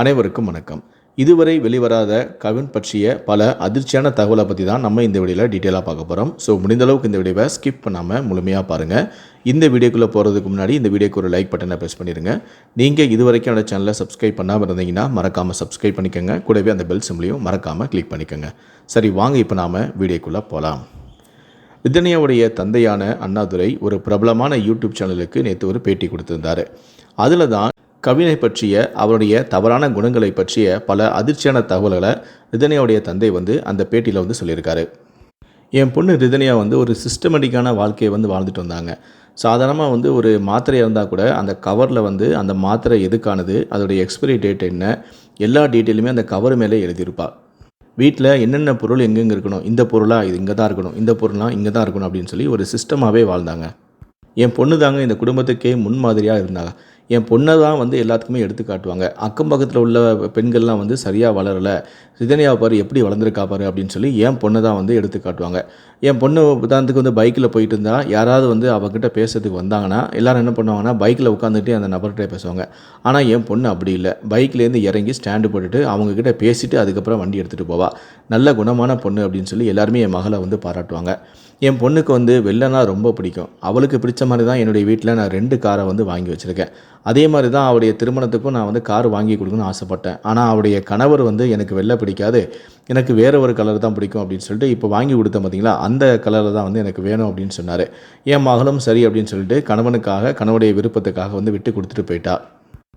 அனைவருக்கும் வணக்கம். இதுவரை வெளிவராத கவின் பற்றிய பல அதிர்ச்சியான தகவலை பற்றி தான் நம்ம இந்த வீடியோவில் டீட்டெயிலாக பார்க்க போகிறோம் ஸோ முடிந்த அளவுக்கு இந்த வீடியோவை ஸ்கிப் பண்ணாமல் முழுமையாக பாருங்கள் இந்த வீடியோக்குள்ளே போகிறதுக்கு முன்னாடி இந்த வீடியோக்கு ஒரு லைக் பட்டனை ப்ரெஸ் பண்ணிடுங்க நீங்கள் இது வரைக்கும் சேனலை சப்ஸ்கிரைப் பண்ணாமல் இருந்தீங்கன்னா மறக்காமல் சப்ஸ்கிரைப் பண்ணிக்கோங்க. கூடவே அந்த பெல் சிம்லையும் மறக்காமல் கிளிக் பண்ணிக்கோங்க. சரி வாங்க இப்போ நாம் வீடியோக்குள்ளே போகலாம் விதனியாவுடைய தந்தையான அண்ணாதுரை ஒரு பிரபலமான யூடியூப் சேனலுக்கு நேற்று ஒரு பேட்டி கொடுத்திருந்தார். அதில் தான் கவினை பற்றிய அவருடைய தவறான குணங்களை பற்றிய பல அதிர்ச்சியான தகவல்களை ரிதனியாவுடைய தந்தை வந்து அந்த பேட்டியில் வந்து சொல்லியிருக்காரு. என் பொண்ணு ரிதனியா வந்து ஒரு சிஸ்டமேட்டிக்கான வாழ்க்கையை வந்து வாழ்ந்துட்டு வந்தாங்க. சாதாரணமாக வந்து ஒரு மாத்திரை இருந்தால் கூட அந்த கவரில் வந்து அந்த மாத்திரை எதுக்கானது அதோடைய எக்ஸ்பிரி டேட் என்ன எல்லா டீட்டெயிலுமே அந்த கவர் மேலே எழுதியிருப்பாள் வீட்டில் என்னென்ன பொருள் எங்கெங்கே இருக்கணும் இந்த பொருளாக இது இங்கே தான் இருக்கணும் இந்த பொருளாக இங்கே தான் இருக்கணும் அப்படின்னு சொல்லி ஒரு சிஸ்டமாகவே வாழ்ந்தாங்க. என் பொண்ணு தாங்க இந்த குடும்பத்துக்கே முன்மாதிரியாக இருந்தாங்க. என் பொண்ணை தான் வந்து எல்லாத்துக்குமே எடுத்து காட்டுவாங்க. அக்கம் பக்கத்தில் உள்ள பெண்கள்லாம் வந்து சரியாக வளரலை. ரிதனியாவை பாரு எப்படி வளர்ந்துருக்கா பாரு அப்படின்னு சொல்லி என் பொண்ணை தான் வந்து எடுத்து காட்டுவாங்க. என் பொண்ணு உதாரணத்துக்கு வந்து பைக்கில் போயிட்டு இருந்தால் யாராவது வந்து அவகிட்ட பேசுறதுக்கு வந்தாங்கன்னா எல்லாரும் என்ன பண்ணுவாங்கன்னா பைக்கில் உட்காந்துட்டு அந்த நபர்கிட்ட பேசுவாங்க. ஆனால் என் பொண்ணு அப்படி இல்லை. பைக்லேருந்து இறங்கி ஸ்டாண்டு போட்டுட்டு அவங்கக்கிட்ட பேசிட்டு அதுக்கப்புறம் வண்டி எடுத்துகிட்டு போவா. நல்ல குணமான பொண்ணு அப்படின்னு சொல்லி எல்லாருமே என் மகளை வந்து பாராட்டுவாங்க. என் பொண்ணுக்கு வந்து வெள்ளனா ரொம்ப பிடிக்கும். அவளுக்கு பிடிச்ச மாதிரி தான் என்னுடைய வீட்டில் நான் ரெண்டு காரை வந்து வாங்கி வச்சுருக்கேன். அதே மாதிரி தான் அவருடைய திருமணத்துக்கும் நான் வந்து கார் வாங்கி கொடுக்கணும்னு ஆசைப்பட்டேன். ஆனால் அவருடைய கணவர் வந்து எனக்கு வெள்ளை பிடிக்காது. எனக்கு வேறு ஒரு கலர் தான் பிடிக்கும் அப்படின்னு சொல்லிட்டு இப்போ வாங்கி கொடுத்தேன் பார்த்தீங்களா அந்த கலரில் தான் வந்து எனக்கு வேணும் அப்படின்னு சொன்னார். என் மகளும் சரி அப்படின்னு சொல்லிட்டு கணவனுக்காக கணவனுடைய விருப்பத்துக்காக வந்து விட்டு கொடுத்துட்டு போயிட்டா.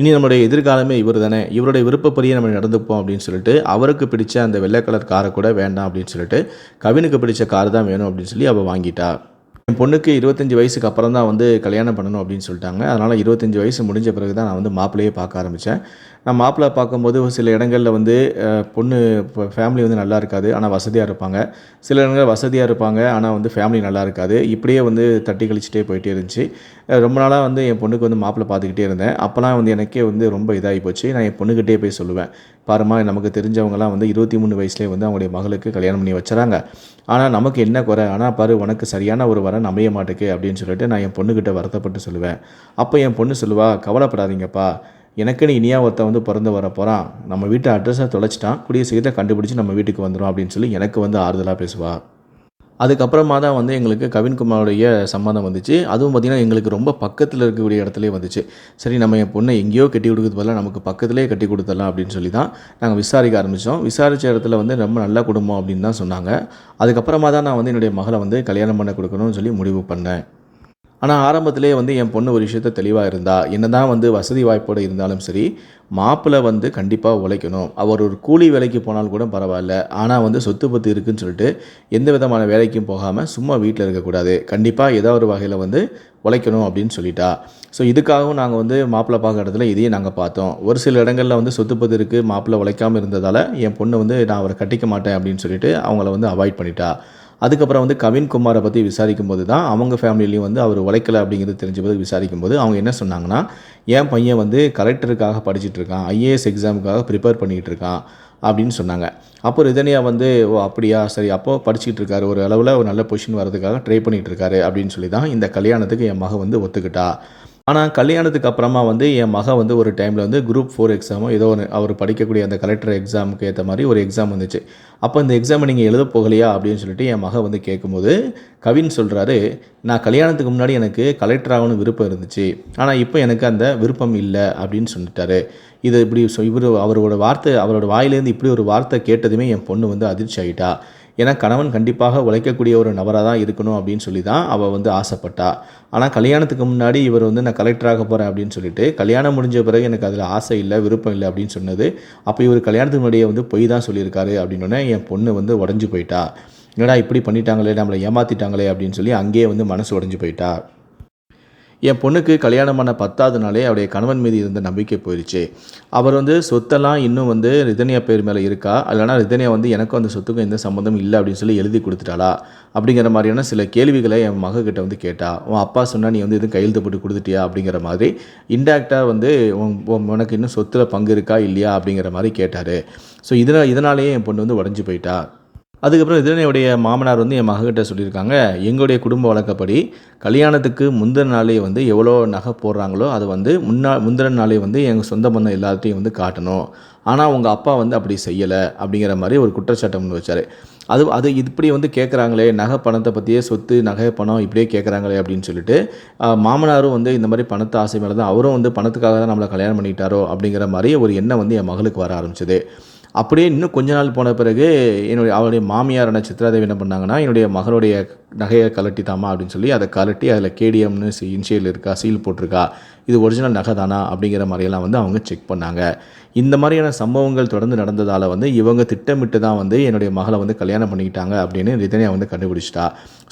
இனி நம்மளுடைய எதிர்காலமே இவர் தானே இவருடைய விருப்பப்படியே நம்ம நடந்துப்போம் அப்படின்னு சொல்லிட்டு அவருக்கு பிடிச்ச அந்த வெள்ளை கலர் காரை கூட வேண்டாம் அப்படின்னு சொல்லிட்டு கவினுக்கு பிடிச்ச கார் தான் வேணும் அப்படின்னு சொல்லி அவள் வாங்கிட்டா. என் பொண்ணுக்கு இருபத்தஞ்சி வயசுக்கு அப்புறம் தான் வந்து கல்யாணம் பண்ணணும் அப்படின்னு சொல்லிட்டாங்க. அதனால் இருபத்தஞ்சி வயசு முடிஞ்ச பிறகு தான் நான் வந்து மாப்பிள்ளையே பார்க்க ஆரம்பித்தேன் நான் மாப்பிள்ளை பார்க்கும்போது சில இடங்களில் வந்து பொண்ணு இப்போ ஃபேமிலி வந்து நல்லா இருக்காது ஆனால் வசதியாக இருப்பாங்க. சில இடங்கள் வசதியாக இருப்பாங்க ஆனால் வந்து ஃபேமிலி நல்லா இருக்காது. இப்படியே வந்து தட்டி கழிச்சிட்டே போயிட்டே இருந்துச்சு. ரொம்ப நாளாக வந்து என் பொண்ணுக்கு வந்து மாப்பிள்ளை பார்த்துக்கிட்டே இருந்தேன். அப்போலாம் வந்து எனக்கே வந்து ரொம்ப இதாகி போச்சு. நான் என் பொண்ணுக்கிட்டே போய் சொல்லுவேன். பாருமா நமக்கு தெரிஞ்சவங்கலாம் வந்து இருபத்தி மூணு வயசுலேயே வந்து அவங்களுடைய மகளுக்கு கல்யாணம் பண்ணி வச்சுறாங்க. ஆனால் நமக்கு என்ன குறை? ஆனால் பாரு உனக்கு சரியான ஒரு வரன் அமைய மாட்டேக்கு அப்படின்னு சொல்லிட்டு நான் என் பொண்ணுக்கிட்ட வருத்தப்பட்டு சொல்லுவேன். அப்போ என் பொண்ணு சொல்லுவா கவலைப்படாதீங்கப்பா. எனக்குன்னு இனியா ஒருத்தன் வந்து பிறந்து வர போகிறான் நம்ம வீட்டு அட்ரஸை தொலைச்சிட்டான். கூடிய சீக்கிரத்தை கண்டுபிடிச்சி நம்ம வீட்டுக்கு வந்துடும் அப்படின்னு சொல்லி எனக்கு வந்து ஆறுதலாக பேசுவா. அதுக்கப்புறமா தான் வந்து எங்களுக்கு கவின்குமாரோடைய சம்மந்தம் வந்துச்சு. அதுவும் பார்த்திங்கன்னா எங்களுக்கு ரொம்ப பக்கத்தில் இருக்கக்கூடிய இடத்துலேயே வந்துச்சு. சரி நம்ம என் பொண்ணை எங்கேயோ கட்டி கொடுக்குறது பதிலாக நமக்கு பக்கத்துலேயே கட்டி கொடுத்துடலாம் அப்படின்னு சொல்லி தான் நாங்கள் விசாரிக்க ஆரம்பித்தோம் விசாரித்த இடத்துல வந்து ரொம்ப நல்ல குடும்பம் அப்படின்னு தான் சொன்னாங்க. அதுக்கப்புறமா தான் நான் வந்து என்னுடைய மகளை வந்து கல்யாணம் பண்ண கொடுக்கணும்னு சொல்லி முடிவு பண்ணேன். ஆனால் ஆரம்பத்திலே வந்து என் பொண்ணு ஒரு விஷயத்த தெளிவாக இருந்தா என்னதான் வந்து வசதி வாய்ப்போடு இருந்தாலும் சரி மாப்பிள்ளை வந்து கண்டிப்பாக உழைக்கணும். அவர் ஒரு கூலி வேலைக்கு போனாலும் கூட பரவாயில்ல. ஆனால் வந்து சொத்து பத்து இருக்குன்னு சொல்லிட்டு எந்த விதமான வேலைக்கும் போகாமல் சும்மா வீட்டில் இருக்கக்கூடாது. கண்டிப்பாக ஏதோ ஒரு வகையில் வந்து உழைக்கணும் அப்படின்னு சொல்லிட்டா. ஸோ இதுக்காகவும் நாங்கள் வந்து மாப்பிள்ளை பார்க்குற இடத்துல இதையும் நாங்கள் பார்த்தோம். ஒரு சில இடங்களில் வந்து சொத்து பத்து இருக்குது மாப்பிள்ளை உழைக்காமல் இருந்ததால் என் பொண்ணு வந்து நான் அவரை கட்டிக்க மாட்டேன் அப்படின்னு சொல்லிட்டு அவங்கள வந்து அவாய்ட் பண்ணிட்டா. அதுக்கப்புறம் வந்து கவின் குமாரை பற்றி விசாரிக்கும் போது தான் அவங்க ஃபேமிலிலையும் வந்து அவர் உழைக்கலை அப்படிங்கிறது தெரிஞ்ச போது விசாரிக்கும் போது அவங்க என்ன சொன்னாங்கன்னா என் பையன் வந்து கலெக்டருக்காக படிச்சுட்டு இருக்கான் ஐஏஎஸ் எக்ஸாமுக்காக ப்ரிப்பேர் பண்ணிக்கிட்டு இருக்கான் அப்படின்னு சொன்னாங்க. அப்போ ரிதனியா வந்து ஓ அப்படியா? சரி அப்போ படிச்சுக்கிட்டு இருக்காரு. ஒரு அளவில் ஒரு நல்ல பொசிஷன் வரதுக்காக ட்ரை பண்ணிகிட்டு இருக்காரு அப்படின்னு சொல்லி தான் இந்த கல்யாணத்துக்கு என் மக வந்து ஒத்துக்கிட்டா. ஆனால் கல்யாணத்துக்கு அப்புறமா வந்து என் மக வந்து ஒரு டைமில் வந்து குரூப் ஃபோர் எக்ஸாமோ ஏதோ ஒன்று அவர் படிக்கக்கூடிய அந்த கலெக்டர் எக்ஸாமுக்கு ஏற்ற மாதிரி ஒரு எக்ஸாம் வந்துச்சு. அப்போ இந்த எக்ஸாமை நீங்கள் எழுத போகலையா அப்படின்னு சொல்லிட்டு என் மகன் வந்து கேட்கும்போது கவின் சொல்கிறாரு நான் கல்யாணத்துக்கு முன்னாடி எனக்கு கலெக்டர் ஆகணும் விருப்பம் இருந்துச்சு. ஆனால் இப்போ எனக்கு அந்த விருப்பம் இல்லை அப்படின்னு சொல்லிட்டாரு. இது இப்படி சொ இவர் அவரோட வார்த்தை அவரோட வாயிலேருந்து இப்படி ஒரு வார்த்தை கேட்டதுமே என் பொண்ணு வந்து அதிர்ச்சி ஆகிட்டா ஏன்னா கணவன் கண்டிப்பாக உழைக்கக்கூடிய ஒரு நபராக தான் இருக்கணும் அப்படின்னு சொல்லி தான் அவள் வந்து ஆசைப்பட்டா. ஆனால் கல்யாணத்துக்கு முன்னாடி இவர் வந்து நான் கலெக்டராக போகிறேன் அப்படின்னு சொல்லிட்டு கல்யாணம் முடிஞ்ச பிறகு எனக்கு அதில் ஆசை இல்லை விருப்பம் இல்லை அப்படின்னு சொன்னது அப்போ இவர் கல்யாணத்துக்கு முன்னாடியே வந்து பொய் தான் சொல்லியிருக்காரு அப்படின்னோடனே என் பொண்ணு வந்து உடஞ்சி போயிட்டா. என்னடா இப்படி பண்ணிட்டாங்களே நம்மளை ஏமாற்றிட்டாங்களே அப்படின்னு சொல்லி அங்கேயே வந்து மனசு உடஞ்சி போயிட்டா. என் பொண்ணுக்கு கல்யாணம் பண்ண பத்தாவது நாளே அவருடைய கணவன் மீது இருந்த நம்பிக்கை போயிடுச்சு அவர் வந்து சொத்தெல்லாம் இன்னும் வந்து ரிதனியா பேர் மேலே இருக்கா? இல்லைனா ரிதனியா வந்து எனக்கும் அந்த சொத்துக்கும் எந்த சம்மந்தம் இல்லை அப்படின்னு சொல்லி எழுதி கொடுத்துட்டாளா? அப்படிங்கிற மாதிரியான சில கேள்விகளை என் மகக்கிட்ட வந்து கேட்டா. உன் அப்பா சொன்னால் நீ வந்து எதுவும் கையெழுத்து போட்டு கொடுத்துட்டியா? அப்படிங்கிற மாதிரி இன்டேரக்டாக வந்து உன் உனக்கு இன்னும் சொத்தில் பங்கு இருக்கா? இல்லையா? அப்படிங்கிற மாதிரி கேட்டார். ஸோ இதனால் இதனாலேயே என் பொண்ணு வந்து உடஞ்சி போயிட்டா. அதுக்கப்புறம் இதனையுடைய மாமனார் வந்து என் மகக்கிட்ட சொல்லியிருக்காங்க எங்களுடைய குடும்ப வழக்கப்படி கல்யாணத்துக்கு முந்தின நாளே வந்து எவ்வளோ நகை போடுறாங்களோ அதை வந்து முன்னா முந்தின நாளே வந்து எங்கள் சொந்த பந்தம் எல்லாத்தையும் வந்து காட்டணும். ஆனால் உங்கள் அப்பா வந்து அப்படி செய்யலை அப்படிங்கிற மாதிரி ஒரு குற்றச்சாட்டை முன் வச்சார். அது அது இப்படி வந்து கேட்குறாங்களே நகை பணத்தை பற்றியே சொத்து நகை பணம் இப்படியே கேட்குறாங்களே அப்படின்னு சொல்லிட்டு மாமனாரும் வந்து இந்த மாதிரி பணத்தை ஆசை மேலே தான் அவரும் வந்து பணத்துக்காக தான் நம்மளை கல்யாணம் பண்ணிட்டாரோ அப்படிங்கிற மாதிரி ஒரு எண்ணம் வந்து என் மகளுக்கு வர ஆரம்பிச்சது. அப்படியே இன்னும் கொஞ்ச நாள் போன பிறகு என்னுடைய அவருடைய மாமியாரான சித்ராதேவி என்ன பண்ணாங்கன்னா என்னுடைய மகளுடைய நகையை கலட்டி தாமா அப்படின்னு சொல்லி அதை கலட்டி அதில் கேடிஎம்னு இன்ஷியல் இருக்கா சீல் போட்டிருக்கா இது ஒரிஜினல் நகை தானா அப்படிங்கிற மாதிரியெல்லாம் வந்து அவங்க செக் பண்ணாங்க. இந்த மாதிரியான சம்பவங்கள் தொடர்ந்து நடந்ததால் வந்து இவங்க திட்டமிட்டு தான் வந்து என்னுடைய மகளை வந்து கல்யாணம் பண்ணிக்கிட்டாங்க அப்படின்னு ரிதனியா வந்து கண்டுபிடிச்சிட்டா.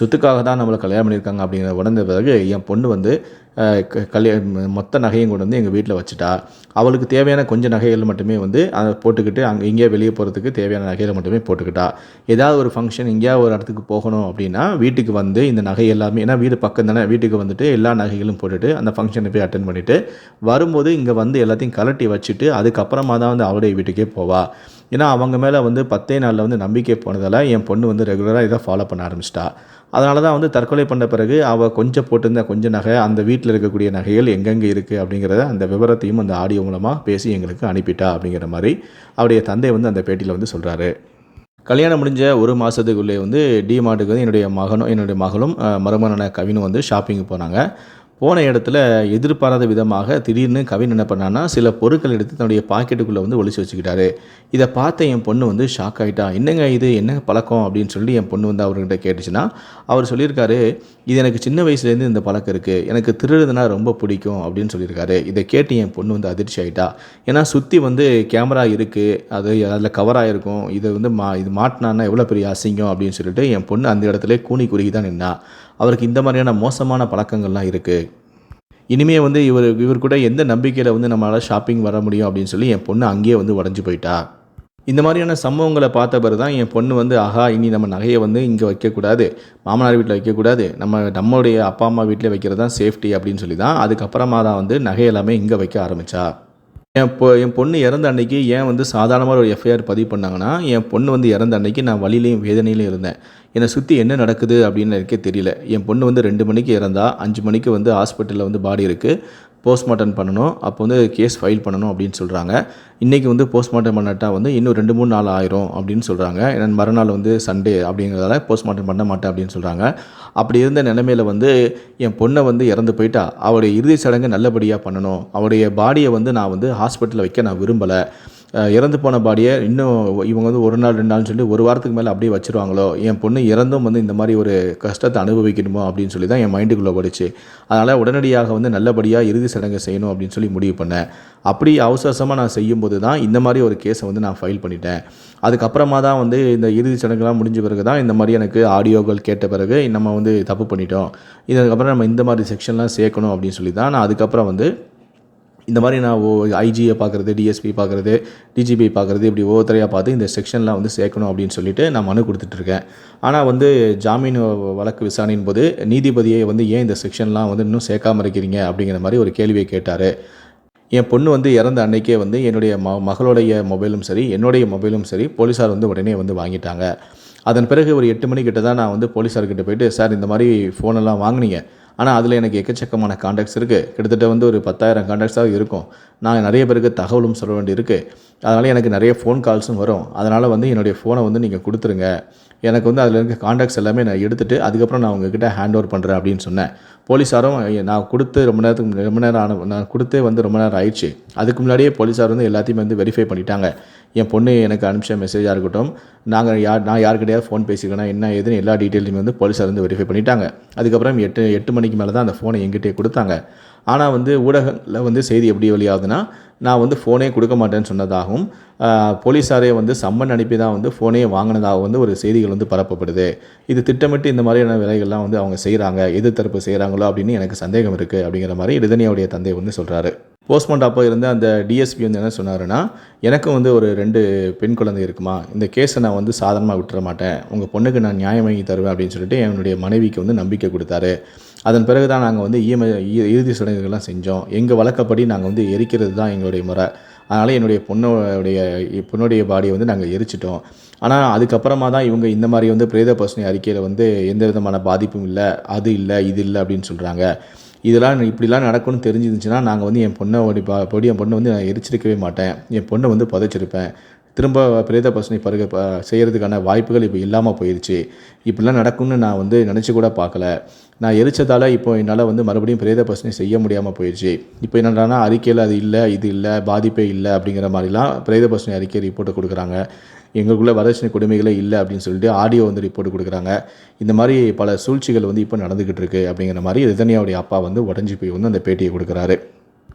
சொத்துக்காக தான் நம்மளை கல்யாணம் பண்ணியிருக்காங்க அப்படிங்கிற உடந்த பிறகு என் பொண்ணு வந்து கல்ய க- மொத்த நகையும் கொண்டு வந்து எங்கள் வீட்டில் வச்சுட்டா. அவளுக்கு தேவையான கொஞ்சம் நகைகள் மட்டுமே வந்து அதை போட்டுக்கிட்டு அங்கே இங்கேயே வெளியே போகிறதுக்கு தேவையான நகைகளை மட்டுமே போட்டுக்கிட்டா. ஏதாவது ஒரு ஃபங்க்ஷன் எங்கேயா ஒரு இடத்துக்கு போகணும் அப்படின்னா வீட்டுக்கு வந்து இந்த நகை எல்லாமே ஏன்னா வீடு பக்கம் தானே வீட்டுக்கு வந்துட்டு எல்லா நகைகளும் போட்டுட்டு அந்த ஃபங்க்ஷனை போய் அட்டன் பண்ணிவிட்டு வரும்போது இங்கே வந்து எல்லாத்தையும் கலட்டி வச்சுட்டு அதுக்கப்புறமா தான் வந்து அவளுடைய வீட்டுக்கே போவா. ஏன்னா அவங்க மேலே வந்து பத்தே நாளில் வந்து நம்பிக்கை போனதால் என் பொண்ணு வந்து ரெகுலராக இதை ஃபாலோ பண்ண ஆரம்பிச்சிட்டா. அதனால தான் வந்து தற்கொலை பண்ண பிறகு அவள் கொஞ்சம் போட்டிருந்த கொஞ்சம் நகை அந்த வீட்டில் இருக்கக்கூடிய நகைகள் எங்கெங்கே இருக்குது அப்படிங்கிறத அந்த விவரத்தையும் அந்த ஆடியோ மூலமாக பேசி எங்களுக்கு அனுப்பிட்டா அப்படிங்கிற மாதிரி அவருடைய தந்தை வந்து அந்த பேட்டியில் வந்து சொல்கிறாரு கல்யாணம் முடிஞ்ச ஒரு மாதத்துக்குள்ளே வந்து டிமார்ட்டுக்கு வந்து என்னுடைய மகனும் என்னுடைய மகளும் மருமகனான கவினும் வந்து ஷாப்பிங் போனாங்க. போன இடத்துல எதிர்பாராத விதமாக திடீர்னு கவின் என்ன பண்ணான்னா சில பொருட்கள் எடுத்து தன்னுடைய பாக்கெட்டுக்குள்ளே வந்து ஒழிச்சு வச்சுக்கிட்டாரு. இதை பார்த்த என் பொண்ணு வந்து ஷாக் ஆகிட்டா என்னங்க இது? என்ன பழக்கம்? அப்படின்னு சொல்லி என் பொண்ணு வந்து அவர்கிட்ட கேட்டுச்சுன்னா அவர் சொல்லியிருக்காரு இது எனக்கு சின்ன வயசுலேருந்து இந்த பழக்கம் இருக்குது எனக்கு திருடுதுனா ரொம்ப பிடிக்கும் அப்படின்னு சொல்லியிருக்காரு. இதை கேட்டு என் பொண்ணு வந்து அதிர்ச்சி ஆகிட்டா ஏன்னா சுற்றி வந்து கேமரா இருக்குது அது அதில் கவராக இருக்கும் இதை வந்து மா இது மாட்டினான்னா எவ்வளோ பெரிய அசிங்கம் அப்படின்னு சொல்லிட்டு என் பொண்ணு அந்த இடத்துல கூனி குறுகி தான் நின்னா. அவருக்கு இந்த மாதிரியான மோசமான பழக்கங்கள்லாம் இருக்குது இனிமே வந்து இவர் இவர் கூட எந்த நம்பிக்கையில் வந்து நம்மளால் ஷாப்பிங் வர முடியும் அப்படின்னு சொல்லி என் பொண்ணு அங்கேயே வந்து உடஞ்சி போயிட்டா. இந்த மாதிரியான சம்பவங்களை பார்த்த பிறகு தான் என் பொண்ணு வந்து ஆஹா இனி நம்ம நகையை வந்து இங்கே வைக்கக்கூடாது. மாமனார் வீட்டில் வைக்கக்கூடாது. நம்ம நம்மளுடைய அப்பா அம்மா வீட்டில் வைக்கிறது தான் சேஃப்டி அப்படின்னு சொல்லி தான் அதுக்கப்புறமா தான் வந்து நகை எல்லாமே இங்கே வைக்க ஆரம்பித்தா என் பொ என் பொண்ணு இறந்த அன்னைக்கு ஏன் வந்து சாதாரணமாக ஒரு எஃப்ஐஆர் பதிவு பண்ணாங்கன்னா என் பொண்ணு வந்து இறந்த அன்னைக்கு நான் வழியிலையும் வேதனையிலையும் இருந்தேன். என்னை சுற்றி என்ன நடக்குது அப்படின்னு எனக்கே தெரியல. என் பொண்ணு வந்து ரெண்டு மணிக்கு இறந்தா அஞ்சு மணிக்கு வந்து ஹாஸ்பிட்டலில் வந்து பாடி இருக்குது போஸ்ட்மார்ட்டம் பண்ணணும். அப்போ வந்து கேஸ் ஃபைல் பண்ணணும் அப்படின்னு சொல்கிறாங்க இன்றைக்கி வந்து போஸ்ட்மார்ட்டம் பண்ணட்டா வந்து இன்னும் ரெண்டு மூணு நாள் ஆயிரும் அப்படின்னு சொல்கிறாங்க ஏன்னா மறுநாள் வந்து சண்டே அப்படிங்கிறதால போஸ்ட்மார்ட்டம் பண்ண மாட்டேன் அப்படின்னு சொல்கிறாங்க அப்படி இருந்த நிலைமையில் வந்து என் பொண்ணை வந்து இறந்து போயிட்டா. அவருடைய இறுதி சடங்கு நல்லபடியாக பண்ணணும். அவருடைய பாடியை வந்து நான் வந்து ஹாஸ்பிட்டலில் வைக்க நான் விரும்பலை. இறந்து போன பாடியை இன்னும் இவங்க வந்து ஒரு நாள் ரெண்டு நாள்னு சொல்லி ஒரு வாரத்துக்கு மேலே அப்படியே வச்சுருவாங்களோ? என் பொண்ணு இறந்தும் வந்து இந்த மாதிரி ஒரு கஷ்டத்தை அனுபவிக்கணுமோ அப்படின்னு சொல்லி தான் என் மைண்டுக்குள்ளே ஓடிச்சு. அதனால் உடனடியாக வந்து நல்லபடியாக இறுதி சடங்கு செய்யணும் அப்படின்னு சொல்லி முடிவு பண்ணேன். அப்படி அவசரமாக நான் செய்யும்போது தான் இந்த மாதிரி ஒரு கேஸை வந்து நான் ஃபைல் பண்ணிட்டேன். அதுக்கப்புறமா தான் வந்து இந்த இறுதி சடங்குலாம் முடிஞ்ச பிறகு தான் இந்த மாதிரி எனக்கு ஆடியோக்கள் கேட்ட பிறகு நம்ம வந்து தப்பு பண்ணிட்டோம். இதுக்கப்புறம் நம்ம இந்த மாதிரி செக்ஷன்லாம் சேர்க்கணும் அப்படின்னு சொல்லி தான் நான் அதுக்கப்புறம் வந்து இந்த மாதிரி நான் ஓ ஐஜியை பார்க்குறது டிஎஸ்பி பார்க்குறது டிஜிபி பார்க்குறது இப்படி ஒவ்வொருத்தரையாக பார்த்து இந்த செக்ஷன்லாம் வந்து சேர்க்கணும் அப்படின்னு சொல்லிட்டு நான் மனு கொடுத்துட்ருக்கேன். ஆனால் வந்து ஜாமீன் வழக்கு விசாரணையின் போது நீதிபதியை வந்து ஏன் இந்த செக்ஷன்லாம் வந்து இன்னும் சேர்க்காம இருக்கிறீங்க அப்படிங்கிற மாதிரி ஒரு கேள்வியை கேட்டார். என் பொண்ணு வந்து இறந்த அன்னைக்கே வந்து என்னுடைய ம மகளுடைய மொபைலும் சரி என்னுடைய மொபைலும் சரி போலீஸார் வந்து உடனே வந்து வாங்கிட்டாங்க. அதன் பிறகு ஒரு எட்டு மணிக்கிட்ட தான் நான் வந்து போலீஸார்கிட்ட போயிட்டு சார் இந்த மாதிரி ஃபோனெல்லாம் வாங்குனீங்க. ஆனால் அதில் எனக்கு எக்கச்சக்கமான காண்டாக்ட்ஸ் இருக்குது கிட்டத்தட்ட வந்து ஒரு பத்தாயிரம் காண்டாக்ட்ஸாக இருக்கும். நான் நிறைய பேருக்கு தகவலும் சொல்ல வேண்டி இருக்குது அதனால் எனக்கு நிறைய ஃபோன் கால்ஸும் வரும். அதனால் வந்து என்னுடைய ஃபோனை வந்து நீங்கள் கொடுத்துருங்க. எனக்கு வந்து அதில் இருக்க காண்டாக்ட்ஸ் எல்லாமே நான் எடுத்துகிட்டு அதுக்கப்புறம் நான் உங்ககிட்ட ஹேண்ட் ஓவர் பண்ணுறேன் அப்படின்னு சொன்னேன். போலீஸாரும் நான் கொடுத்து ரொம்ப நேரத்துக்கு ரொம்ப நேரம் ஆன நான் கொடுத்தே வந்து ரொம்ப நேரம் ஆயிடுச்சு. அதுக்கு முன்னாடியே போலீஸார் வந்து எல்லாத்தையுமே வந்து வெரிஃபை பண்ணிட்டாங்க. என் பொண்ணு எனக்கு அனுப்பிச்ச மெசேஜாக இருக்கட்டும். நாங்கள் யார் நான் யாருக்கிட்டையாவது ஃபோன் பேசிக்கணும் என்ன ஏதுன்னு எல்லா டீட்டெயிலுமே வந்து போலீஸார் வந்து வெரிஃபை பண்ணிட்டாங்க. அதுக்கப்புறம் எட்டு எட்டு மணிக்கு மேலே தான் அந்த ஃபோனை எங்கிட்டே கொடுத்தாங்க. ஆனால் வந்து ஊடகங்களில் வந்து செய்தி எப்படி வெளியாகுதுன்னா நான் வந்து ஃபோனே கொடுக்க மாட்டேன்னு சொன்னதாகவும் போலீஸாரே வந்து சம்மன் அனுப்பி தான் வந்து ஃபோனே வாங்கினதாக வந்து ஒரு செய்திகள் வந்து பரப்பப்படுது. இது திட்டமிட்டு இந்த மாதிரியான வேலைகள்லாம் வந்து அவங்க செய்கிறாங்க எதிர்த்தரப்பு செய்கிறாங்களோ அப்படின்னு எனக்கு சந்தேகம் இருக்குது அப்படிங்கிற மாதிரி ரிதனியாவுடைய தந்தை வந்து சொல்கிறாரு போஸ்ட்மார்ட் அப்போ இருந்த அந்த டிஎஸ்பி வந்து என்ன சொன்னாருன்னா எனக்கும் வந்து ஒரு ரெண்டு பெண் குழந்தை இருக்குமா இந்த கேஸை நான் வந்து சாதாரணமாக விட்டுற மாட்டேன். உங்கள் பொண்ணுக்கு நான் நியாயம் வாங்கி தருவேன் அப்படின்னு சொல்லிட்டு என்னுடைய மனைவிக்கு வந்து நம்பிக்கை கொடுத்தாரு. அதன் பிறகு தான் நாங்கள் வந்து இஎம்ஐ இறுதி சடங்குகள்லாம் செஞ்சோம். எங்கள் வழக்கப்படி நாங்கள் வந்து எரிக்கிறது தான் எங்களுடைய முறை. அதனால் என்னுடைய பொண்ணுடைய பொண்ணுடைய பாடியை வந்து நாங்கள் எரிச்சிட்டோம். ஆனால் அதுக்கப்புறமா தான் இவங்க இந்த மாதிரி வந்து பிரேத பசுனை அறிக்கையில் வந்து எந்த விதமான பாதிப்பும் இல்லை அது இல்லை இது இல்லை அப்படின்னு சொல்கிறாங்க இதெல்லாம் இப்படிலாம் நடக்கும்னு தெரிஞ்சிருந்துச்சுன்னா நாங்கள் வந்து என் பொண்ணை ஓடி பொடி என் பொண்ணை வந்து நான் எரிச்சிருக்கவே மாட்டேன். என் பொண்ணை வந்து புதைச்சிருப்பேன். திரும்ப பிரேத பசனை பருக செய்கிறதுக்கான வாய்ப்புகள் இப்போ இல்லாமல் போயிடுச்சு இப்படிலாம் நடக்கும்னு நான் வந்து நினச்சி கூட பார்க்கல நான் எரிச்சதால் இப்போ என்னால் வந்து மறுபடியும் பிரேத பசனை செய்ய முடியாமல் போயிடுச்சு இப்போ என்னடானா அறிக்கையில் அது இல்லை இது இல்லை பாதிப்பே இல்லை அப்படிங்கிற மாதிரிலாம் பிரேத பசனை அறிக்கை ரிப்போர்ட்டை கொடுக்குறாங்க. எங்களுக்குள்ளே வரதட்சணை கொடுமைகளே இல்லை அப்படின்னு சொல்லிட்டு ஆடியோ வந்து ரிப்போர்ட் கொடுக்குறாங்க. இந்த மாதிரி பல சூழ்ச்சிகள் வந்து இப்போ நடந்துக்கிட்டு இருக்கு அப்படிங்கிற மாதிரி ரிதன்யாவுடைய அப்பா வந்து உடஞ்சி போய் வந்து அந்த பேட்டியை கொடுக்குறாரு.